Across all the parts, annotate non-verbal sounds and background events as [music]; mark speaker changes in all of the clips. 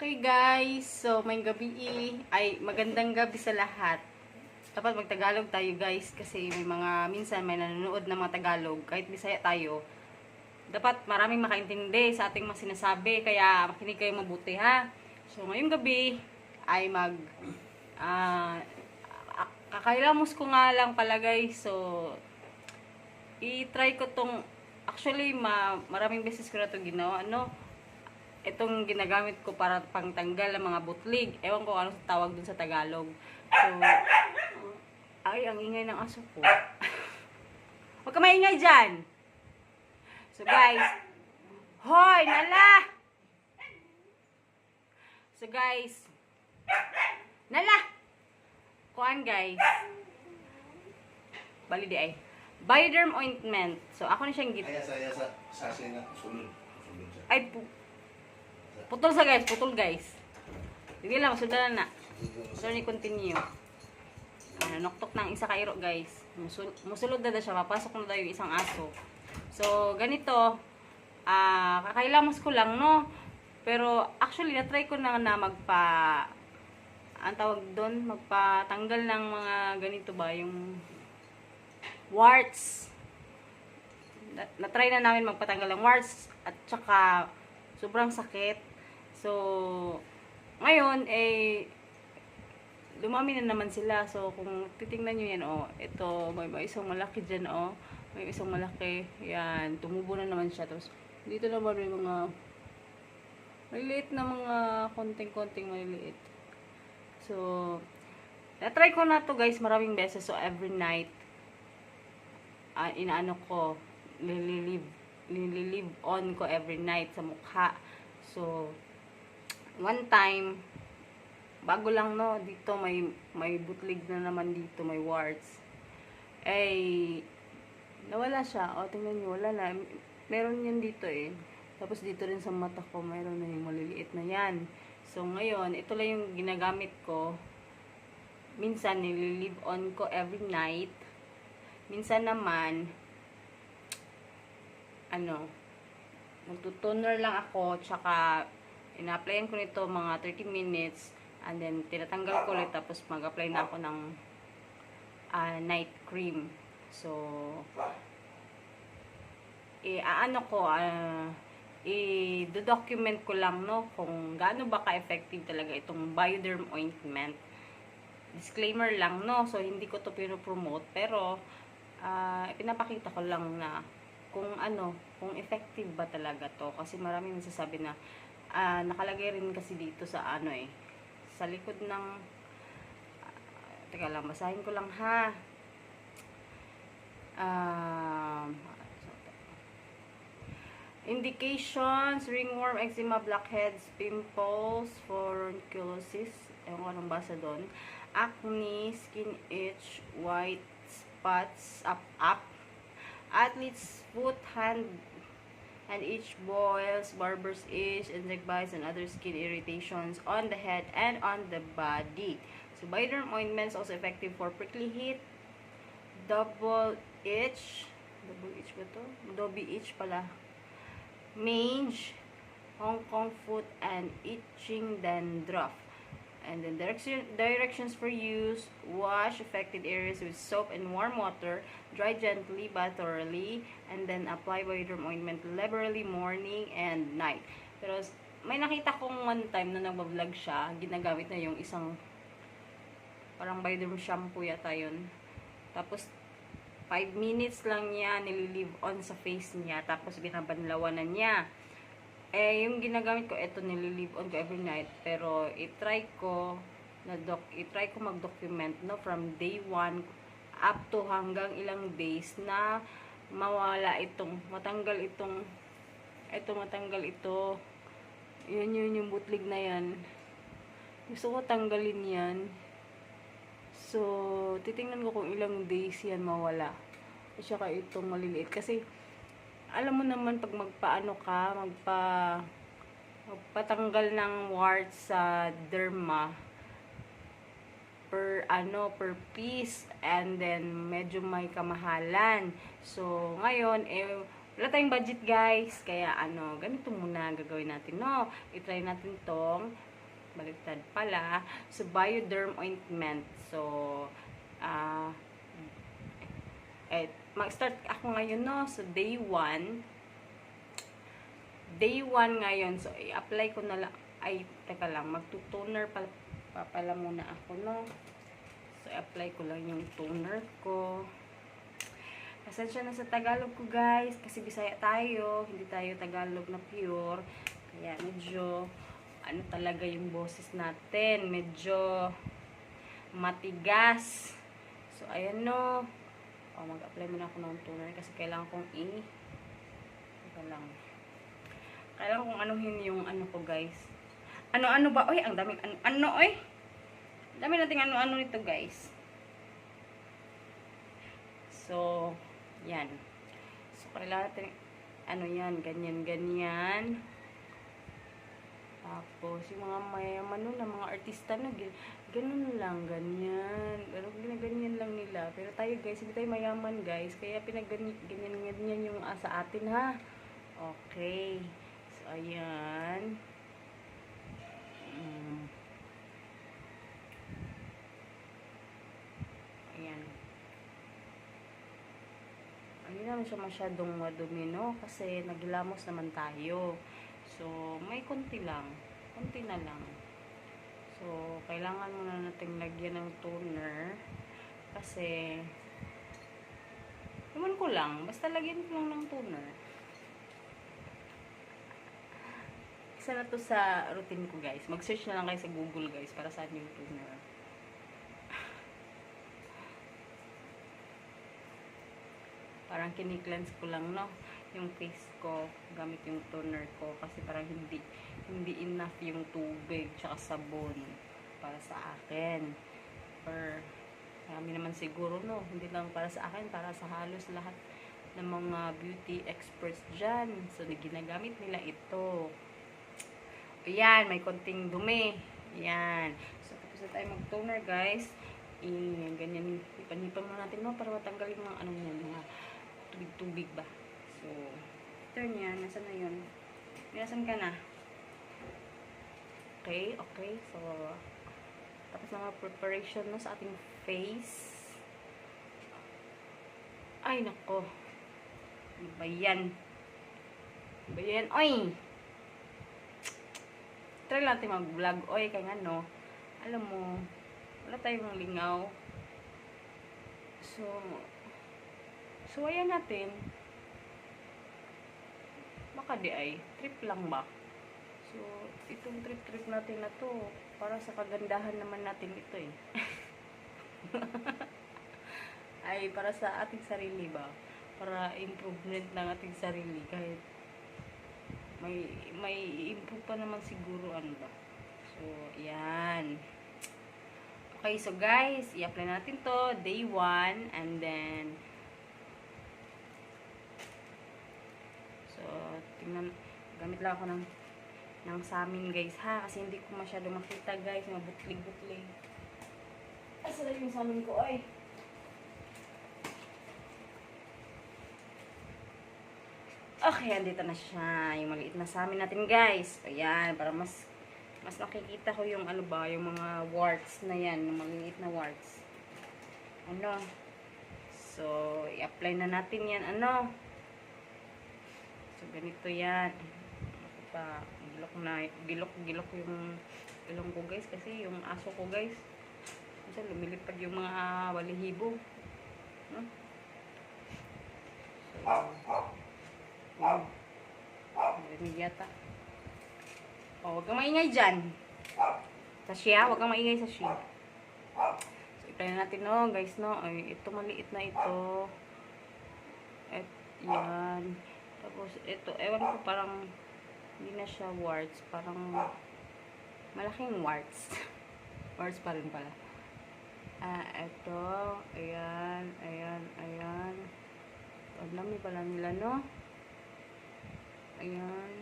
Speaker 1: Okay guys, so may gabi ay magandang gabi sa lahat. Dapat magtagalog tayo guys kasi may mga minsan may nanonood ng mga Tagalog kahit Bisaya tayo. Dapat maraming makaintindi sa ating mga sinasabi kaya makinig kayo mabuti ha. So ngayong gabi ay mag ah uh, kakailamos ko nga lang pala guys. So i-try ko tong actually ma, maraming beses ko na to ginawa ano itong ginagamit ko para pangtanggal ng mga butlig. Ewan ko ano tawag dun sa Tagalog. So, ay, ang ingay ng aso ko. Huwag ka maingay dyan. So, guys. Hoy, nala! So, guys. Nala! Kuan, guys. Bali di ay. Bioderm ointment. So, ako na siyang git.
Speaker 2: Kaya saya sa sase na sulod. Sulod siya.
Speaker 1: Ay, pu putol sa guys, putol guys. Sige lang, sudalan na. So, ni continue. Ah, noktok ng isa kairo guys. Musul musulod na, siya, mapasok na daw yung isang aso. So, ganito, ah, kakailamos ko lang, no? Pero, actually, na-try ko na na magpa, ang tawag doon, magpatanggal ng mga ganito ba, yung warts. Na- na-try na namin magpatanggal ng warts at saka sobrang sakit. So, ngayon, eh, lumami na naman sila. So, kung titingnan nyo yan, oh, ito, may, may isang malaki dyan, oh. May isang malaki. Yan, tumubo na naman siya. Tapos, dito naman may mga maliliit na mga konting-konting maliliit. So, na-try ko na to guys maraming beses. So, every night, ah, inaano ko, nililive, nililive on ko every night sa mukha. So, one time, bago lang no, dito may, may butlig na naman dito, may warts. Eh, nawala siya. O, tingnan nyo, wala na. Meron yan dito eh. Tapos dito rin sa mata ko, meron na yung maliliit na yan. So, ngayon, ito lang yung ginagamit ko. Minsan, nililive on ko every night. Minsan naman, ano, nagtutoner lang ako, tsaka ina-applyan ko nito mga 30 minutes, and then tinatanggal ko ulit, tapos mag-apply na ako ng ah, night cream. So, i-ano ko, ah, i-document ko lang, no, kung gaano ba ka-effective talaga itong Bioderm ointment. Disclaimer lang, no, so hindi ko to pinopromote, pero, ah, pinapakita ko lang na kung ano, kung effective ba talaga to. Kasi maraming nagsasabi na, ah, nakalagay rin kasi dito sa ano eh, sa likod ng, ah, teka lang, basahin ko lang ha. Um, indications, ringworm, eczema, blackheads, pimples, furunculosis, ewan ko anong basa doon, acne, skin itch, white spots, up, up, athlete's foot, hand, and itch boils, barber's itch, insect bites, and other skin irritations on the head and on the body. So, Bioderm ointments also effective for prickly heat, double itch, double itch ba to? Dobby itch pala. Mange, Hong Kong foot, and itching dandruff. And then direction, directions for use, wash affected areas with soap and warm water, dry gently but thoroughly, and then apply Bioderm ointment liberally morning and night. Pero may nakita kong one time na nagbablog siya, ginagamit na yung isang parang Bioderm shampoo yata yun. Tapos 5 minutes lang niya nililive on sa face niya, tapos binabanlawan na niya. Eh, yung ginagamit ko, eto nililive on ko every night. Pero, itry ko, na doc, itry ko mag-document, no, from day 1 up to hanggang ilang days na mawala itong, matanggal itong, eto matanggal ito. Yun yun yung butlig na yan. Gusto ko tanggalin yan. So, titingnan ko kung ilang days yan mawala. At saka itong maliliit. Kasi, alam mo naman pag magpaano ka, magpa magpatanggal ng warts sa derma per ano per piece and then medyo may kamahalan. So ngayon eh wala tayong budget guys kaya ano ganito muna gagawin natin no. I-try natin tong baliktad pala. So, Bioderm Ointment. So, ah, eh, mag-start ako ngayon, no? So, day 1. Day 1 ngayon. So, i-apply ko na lang. Ay, teka lang. Magtutoner pa, pa pala muna ako, no? So, i-apply ko lang yung toner ko. Pasensya na sa Tagalog ko, guys. Kasi Bisaya tayo. Hindi tayo Tagalog na pure. Kaya medyo, ano talaga yung boses natin. Medyo matigas. So, ayan no. O, mag-apply muna ako ng toner kasi kailangan kong i... Ito lang. Kailangan kong anuhin yung ano ko, guys. Ano-ano ba? Oy, ang daming ano, ano, oy. Dami nating ano-ano nito, guys. So, yan. So, kailangan natin, ano yan, ganyan, ganyan. Tapos, yung mga mayaman nun, mga artista gan- ganun lang, ganyan. Pero ginaganyan lang nila. Pero tayo guys, hindi tayo mayaman guys. Kaya pinagganyan ganyan yung sa atin ha. Okay. So, ayan. Mm. Ayan. Hindi naman siya masyadong madumi, no? Kasi naglamos naman tayo. So, may konti lang. Konti na lang. So, kailangan muna natin lagyan ng toner. Kasi, naman ko lang. Basta lagyan ko lang ng toner. Isa na to sa routine ko, guys. Mag-search na lang kayo sa Google, guys, para saan yung toner. [laughs] Parang kini-cleanse ko lang, no? Yung face ko, gamit yung toner ko. Kasi parang hindi, hindi enough yung tubig tsaka sabon para sa akin. Or, marami naman siguro, no? Hindi lang para sa akin, para sa halos lahat ng mga beauty experts dyan. So, ginagamit nila ito. Ayan, may konting dumi. Ayan. So, tapos na tayo mag-toner, guys. I, ganyan, ipan-ipan muna natin, no? Para matanggal yung mga, ano yan, mga tubig-tubig ba. So, turn yan. Nasaan na yun? Nasaan ka na? Okay, okay. So, tapos na preparation no, sa ating face. Ay, nako. Ano ba yan? Ano ba yan? Oy! Try lang natin mag-vlog. Oy, kaya nga, no? Alam mo, wala tayong lingaw. So, so, ayan natin. Baka di ay, trip lang ba? So, itong trip-trip natin na to, para sa kagandahan naman natin ito eh. [laughs] ay, para sa ating sarili ba? Para improvement ng ating sarili kahit may may improve pa naman siguro ano ba. So, yan. Okay, so guys, i-apply natin to day 1 and then So, tingnan gamit lang ako ng ng sa amin guys ha? Kasi hindi ko masyado makita guys. Mabutlig-butlig asa na yung sa amin ko ay. Okay andito na siya. Yung maliit na sa amin natin guys. Ayan para mas mas nakikita ko yung ano ba yung mga warts na yan yung maliit na warts. Ano? So i-apply na natin yan. Ano so ganito yan. Pa gilok na gilok gilok yung ilong ko guys kasi yung aso ko guys. Minsan lumilipad yung mga walihibo no? so yun narinig yata. O huwag kang maingay dyan. Sa siya huwag kang maingay sa siya. So i-try natin no guys no. Ay ito maliit na ito. At yan tapos ito ewan ko parang hindi na siya warts. Parang malaking warts. [laughs] warts pa rin pala. Ah, ito. Ayan, ayan, ayan. Ang dami pala nila, no? Ayan.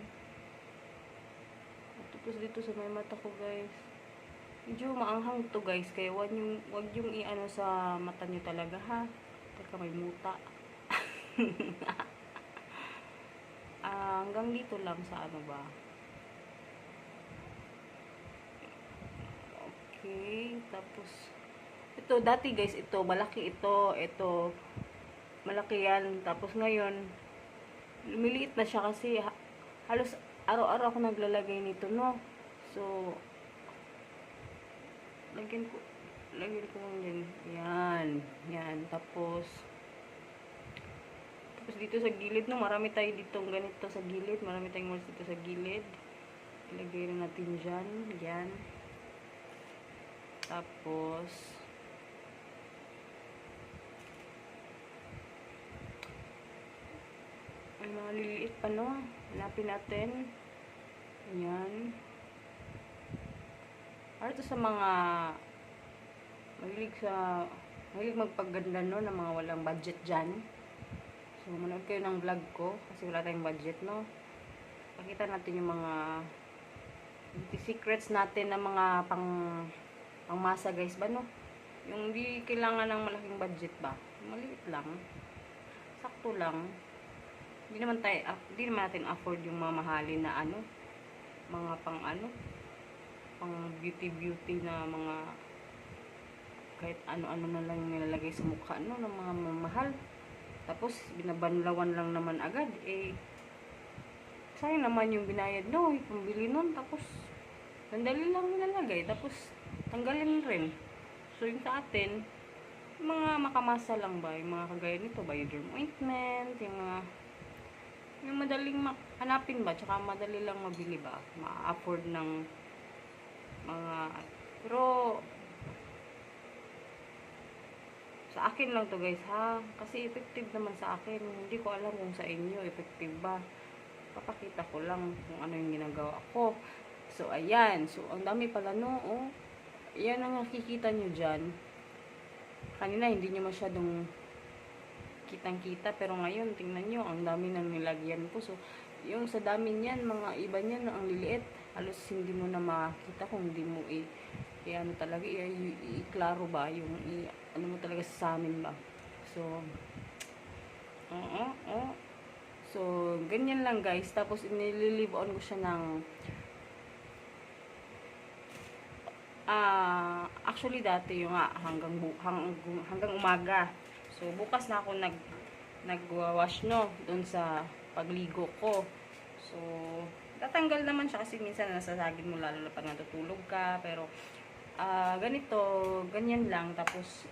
Speaker 1: At Tapos dito sa may mata ko, guys. Medyo maanghang to, guys. Kaya wag yung, wag yung i-ano sa mata nyo talaga, ha? Teka, may muta. [laughs] Hanggang dito lang sa ano ba. Tapos, ito, dati guys, ito, malaki ito, ito, malaki yan. Tapos ngayon, lumiliit na siya kasi ha- halos araw-araw ako naglalagay nito, no? So, lagyan ko, lagyan ko din. Yan, yan. Tapos, tapos dito sa gilid, no, marami tayo dito ganito sa gilid. Marami tayong moles dito sa gilid. Ilagay na natin dyan. Yan. Tapos, ay mga liliit pa, no? Hanapin natin. Ayan. Para to sa mga mahilig sa mahilig magpaganda no ng mga walang budget dyan. So, manood kayo ng vlog ko kasi wala tayong budget, no? Pakita natin yung mga beauty secrets natin ng mga pang pangmasa guys ba, no? Yung hindi kailangan ng malaking budget ba? Maliit lang. Sakto lang. Hindi naman tayo, ah, hindi naman natin afford yung mamahalin na ano, mga pang ano, pang beauty beauty na mga kahit ano-ano na lang nilalagay sa mukha no, ng mga mamahal. Tapos, binabanlawan lang naman agad. Eh, sayang naman yung binayad no, yung pambili nun. Tapos, sandali lang nilalagay. Tapos, tanggalin rin. So, yung sa atin, mga makamasa lang ba, yung mga kagaya nito ba, yung derm ointment, yung mga yung madaling ma- hanapin ba, tsaka madali lang mabili ba, ma-afford ng mga, pero, sa akin lang to guys ha, kasi effective naman sa akin, hindi ko alam kung sa inyo, effective ba, papakita ko lang kung ano yung ginagawa ko, so ayan, so ang dami pala no, oh, yan ang nakikita nyo dyan, kanina hindi nyo masyadong kitang-kita pero ngayon tingnan nyo ang dami nang nilagyan ko. So yung sa dami niyan mga iba niyan ang liliit halos hindi mo na makita kung hindi mo i, i ano talaga i, i, i-klaro ba yung i, ano mo talaga sa amin ba so oo oo so ganyan lang guys tapos inililive on ko siya ng ah actually dati yung nga hanggang bu- hang, hanggang umaga So, bukas na ako nag nagwa-wash no doon sa pagligo ko. So, tatanggal naman siya kasi minsan nasasagin mo lalo na pag natutulog ka. Pero, ah ganito, ganyan lang. Tapos,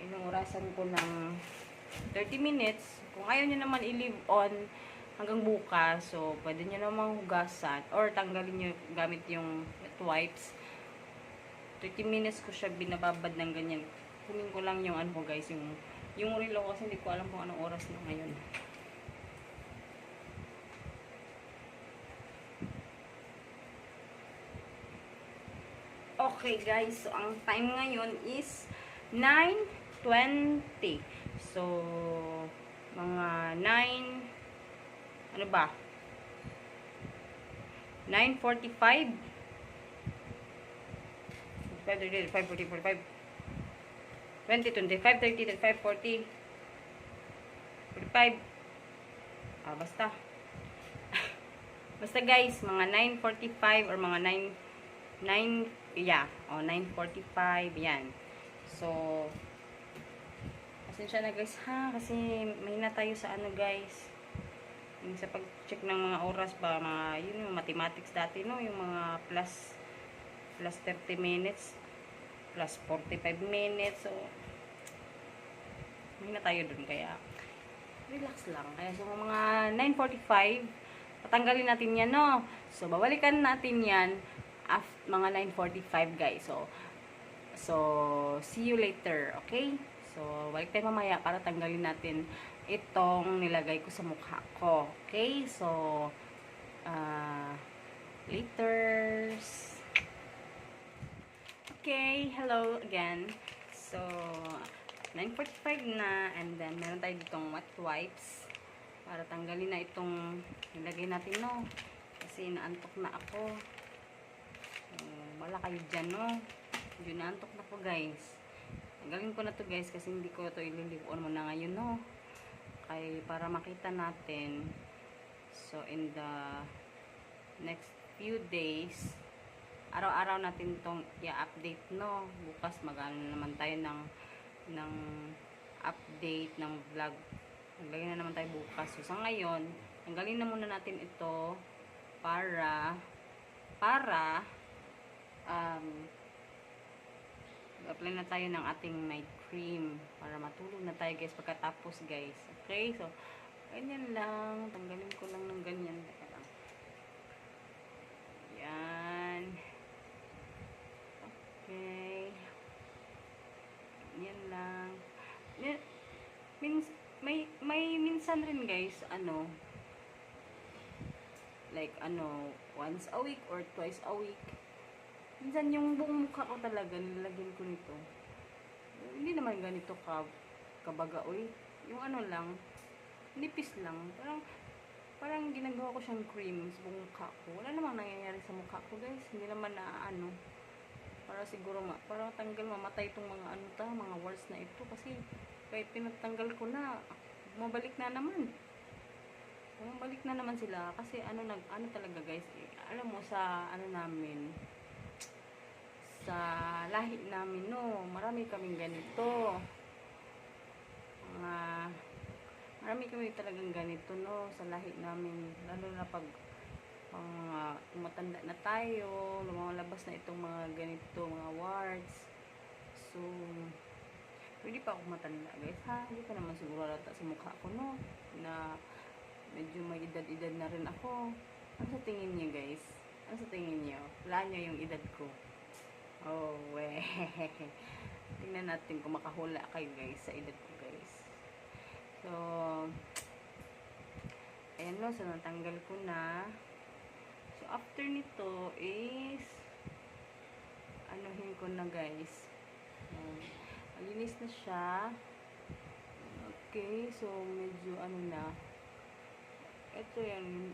Speaker 1: inuurasan ko ng 30 minutes. Kung ayaw nyo naman i-leave on hanggang bukas, so, pwede nyo namang hugasan or tanggalin nyo gamit yung wipes. 30 minutes ko siya binababad ng ganyan. Kunin ko lang yung ano guys, yung yung relo kasi hindi ko alam kung anong oras na ngayon. Okay guys, so ang time ngayon is 9.20. So, mga 9, ano ba? 9.45. 5.30, 5.40, 45. 20, 25, 30, 35, 40, 45. Ah, basta. [laughs] basta guys, mga 9.45 or mga 9, 9, yeah, o, oh, 9.45, yan. So, pasensya na guys ha, kasi mahina tayo sa ano guys. Yung sa pag-check ng mga oras ba, mga, yun yung mathematics dati, no? Yung mga plus, plus 30 minutes, plus 45 minutes. So, may na tayo dun. Kaya, relax lang. Kaya, so, mga 9.45, patanggalin natin yan, no? So, babalikan natin yan after mga 9.45, guys. So, so, see you later, okay? So, balik tayo mamaya para tanggalin natin itong nilagay ko sa mukha ko. Okay? So, uh, laters. Okay, hello again. So, 9.45 na and then meron tayo ditong wet wipes para tanggalin na itong nilagay natin, no? Kasi naantok na ako. Wala kayo dyan, no? Medyo naantok na po, guys. Tanggalin ko na to guys kasi hindi ko to ililive on muna ngayon, no? Kay para makita natin. So, in the next few days, araw-araw natin tong i-update, no? Bukas mag-ano naman tayo ng, ng update ng vlog. Maglagay na naman tayo bukas. So, sa ngayon, tanggalin na muna natin ito para, para, um, apply na tayo ng ating night cream para matulog na tayo guys pagkatapos guys. Okay? So, ganyan lang. Tanggalin ko lang ng ganyan. Lang. Yan. Okay. Yan lang. Yan- Mins, may, may minsan rin guys, ano, like ano, once a week or twice a week, minsan yung buong mukha ko talaga, nilagyan ko nito. Hindi naman ganito ka, kabaga, uy. Yung ano lang, nipis lang. Parang, parang ginagawa ko siyang cream sa buong mukha ko. Wala namang nangyayari sa mukha ko, guys. Hindi naman na ano. Para siguro, ma para tanggal, mamatay itong mga ano ta, mga words na ito. Kasi, kahit pinatanggal ko na, mabalik na naman. Bumabalik na naman sila kasi ano nag ano talaga guys eh, alam mo sa ano namin sa lahi namin no? Marami kaming ganito. Mga marami kami talagang ganito no? Sa lahi namin. Lalo na pag pang uh, tumatanda na tayo lumalabas na itong mga ganito mga warts so hindi pa ako matanda guys ha? Hindi pa naman siguro halata sa mukha ko no? Na medyo may edad-edad na rin ako. Ano sa tingin niyo guys? Ano sa tingin niyo? Wala niyo yung edad ko oh weh [laughs] tingnan natin kung makahula kayo guys sa edad ko guys. So ayan no so natanggal ko na. So after nito is anuhin ko na guys. Malinis na siya. Okay so medyo ano na. Ito yan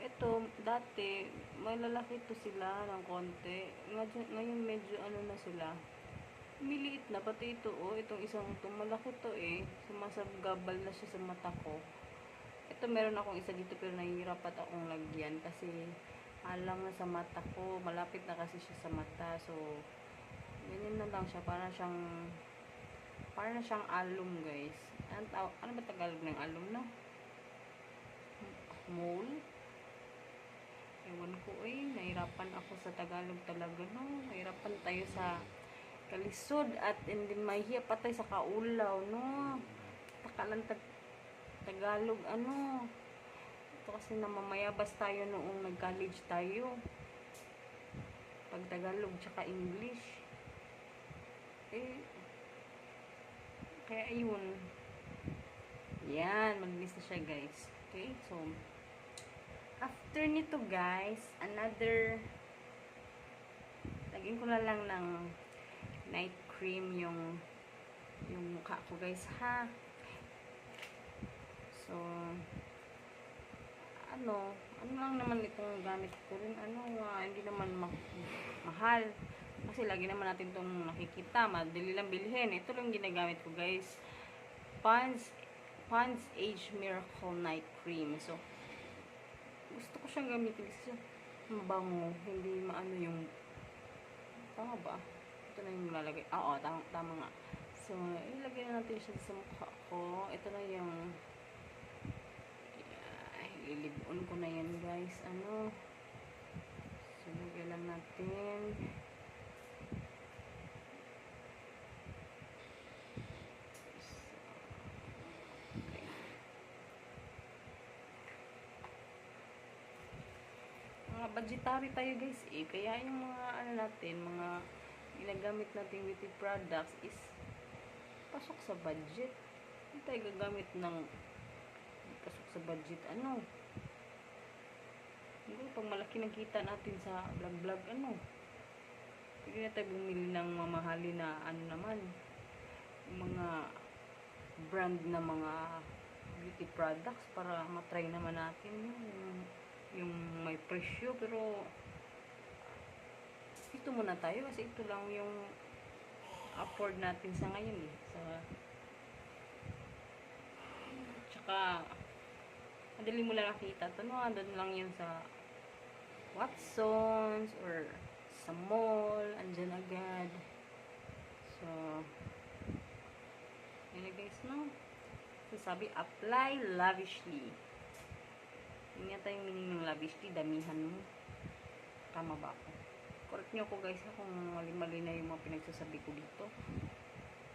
Speaker 1: ito dati may lalaki to sila ng konti. Ngayon, ngayon medyo ano na sila. Miliit na pati ito oh itong isang ito malaki to eh. Sumasabgabal na siya sa mata ko. Ito meron akong isa dito pero nahihirapat akong lagyan kasi alang na sa mata ko. Malapit na kasi siya sa mata so ganyan na lang siya. Para siyang para na siyang alum guys. Ano, ano ba tagalog ng alum no? Mole ewan ko eh nahirapan ako sa tagalog talaga no? Nahirapan tayo sa kalisod at hindi mahiya pa tayo sa kaulaw no? Takalan tag Tagalog ano? Ito kasi namamayabas tayo noong nag-college tayo. Pag Tagalog tsaka English. Eh kaya ayun. Yan maglinis na siya guys. Okay so after nito guys another lagyan ko na lang ng night cream yung yung mukha ko guys ha? So ano ano lang naman itong gamit ko rin. Ano ah, hindi naman ma- mahal. Kasi lagi naman natin itong nakikita madali lang bilhin. Ito lang ginagamit ko guys. Pond's Pond's Age Miracle Night Cream. So gusto ko siyang gamitin kasi mabango hindi maano yung tama ba? Ito na yung lalagay ah oo tama, tama nga. So ilagay na natin siya sa mukha ko. Ito na yung ilibon ko na yan guys. Ano? So lagay lang natin mga budgetary tayo guys eh. Kaya yung mga ano natin mga ginagamit nating beauty products is pasok sa budget. Hindi tayo gagamit ng pasok sa budget ano? Hindi pag malaki ng kita natin sa vlog vlog ano? Hindi na tayo bumili ng mamahali na ano naman mga brand na mga beauty products para matry naman natin yun. yung, yung may presyo pero ito muna tayo kasi ito lang yung afford natin sa ngayon eh. Sa tsaka madali mo lang nakita ito no, andun lang yan sa Watsons or sa mall, andyan agad. So yun guys no? Sabi apply lavishly. Hindi nga tayong meaning ng lavishly, damihan mo. Tama ba ako? Correct nyo ako guys kung mali-mali na yung mga pinagsasabi ko dito.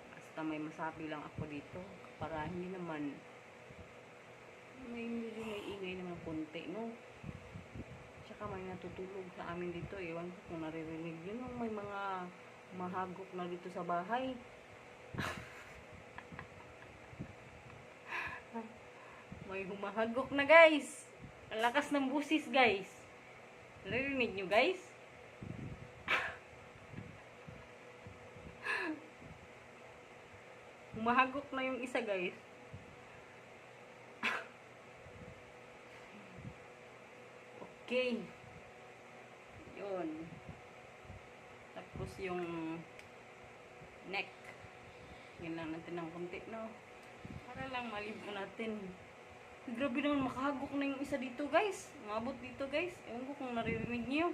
Speaker 1: Basta may masabi lang ako dito. Para hindi naman may medyo may ingay naman konti, no? Tsaka may natutulog sa amin dito. Ewan ko kung naririnig yun. Nung may mga mahagok na dito sa bahay. [laughs] may humahagok na guys. Ang lakas ng busis guys. Naririnig nyo guys? [laughs] Humahagok na yung isa guys. [laughs] Okay. Yun. Tapos yung neck. Yan lang natin ng konti, no? Para lang malibo natin. Grabe naman, makahagok na yung isa dito, guys. Umabot dito, guys. Ewan ko kung naririnig niyo.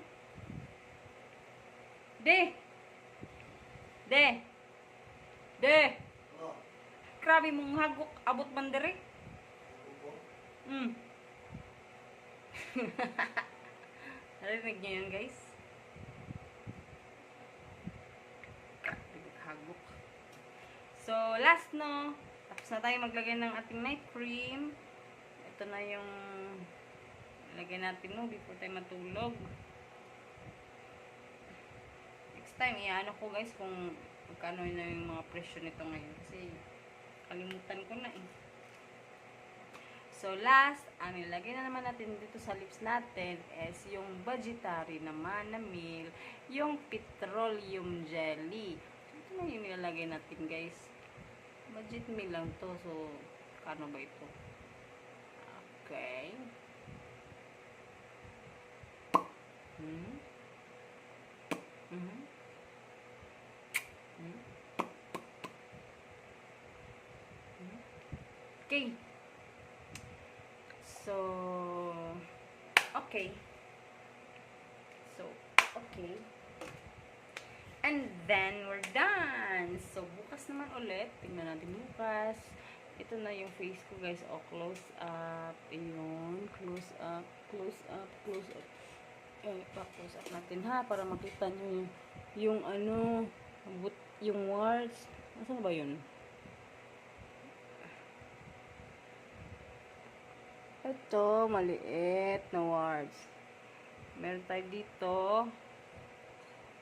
Speaker 1: De! De! De!
Speaker 2: Ano?
Speaker 1: Grabe mong hagok. Abot bandere.
Speaker 2: Upo?
Speaker 1: Mm. [laughs] Narinig niyo yun, guys? Hagok. So, last no. Tapos na tayo maglagay ng ating night cream. Ito na yung lagay natin no before tayo matulog. Next time, iano ko guys kung magkano na yung mga presyo nito ngayon. Kasi kalimutan ko na eh. So, last, ang nilagay na naman natin dito sa lips natin is yung budgetary naman na meal, yung petroleum jelly. Ito na yung nilalagay natin, guys. Budget meal lang to. So, kano ba ito? Okay. Hmm. Mhm. Hmm. Hmm. Okay. So, okay. So, okay. And then, we're done. So, bukas naman ulit. Tingnan natin bukas. Ito na yung face ko, guys. O, close up. Ayun. Close up. Close up. Close up. Eh, pa-close up natin, ha? Para makita nyo yung, yung ano, yung warts. Nasaan ba yun? Ito, maliit na wards. Meron tayo dito.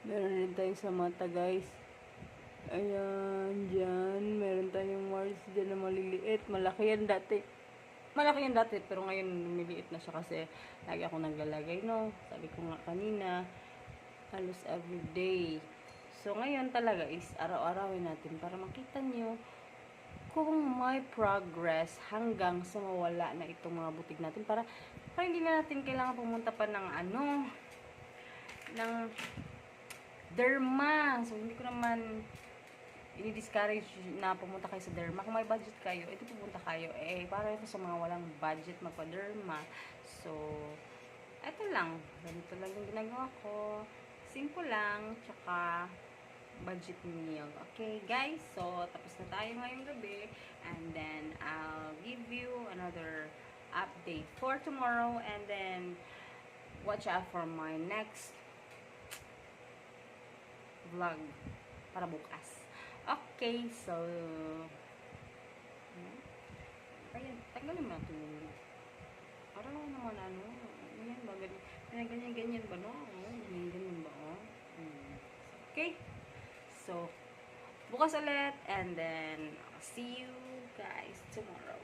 Speaker 1: Meron din tayo sa mata, guys. Ayan, dyan. Meron tayong wards dyan na maliliit. Malaki yan dati. Malaki yan dati, pero ngayon lumiliit na siya kasi lagi ako naglalagay, no? Sabi ko nga kanina, halos everyday. So, ngayon talaga is araw-arawin natin para makita nyo kung may progress hanggang sa mawala na itong mga butig natin para para hindi na natin kailangan pumunta pa ng ano ng derma so hindi ko naman ini-discourage na pumunta kayo sa derma kung may budget kayo ito pupunta kayo eh para ito sa mga walang budget magpa-derma so eto lang ganito lang yung ginagawa ko simple lang tsaka budget meal. Okay, guys? So, tapos na tayo ngayong gabi. And then, I'll give you another update for tomorrow. And then, watch out for my next vlog para bukas. Okay, so, hmm? ayun, tanggalin mo natin yung para lang naman ano, ganyan ba, ganyan, ganyan, ganyan ba, no? Ganyan, ganyan ba, oh? Hmm. Okay? So, bukas ulit, and then, see you guys tomorrow.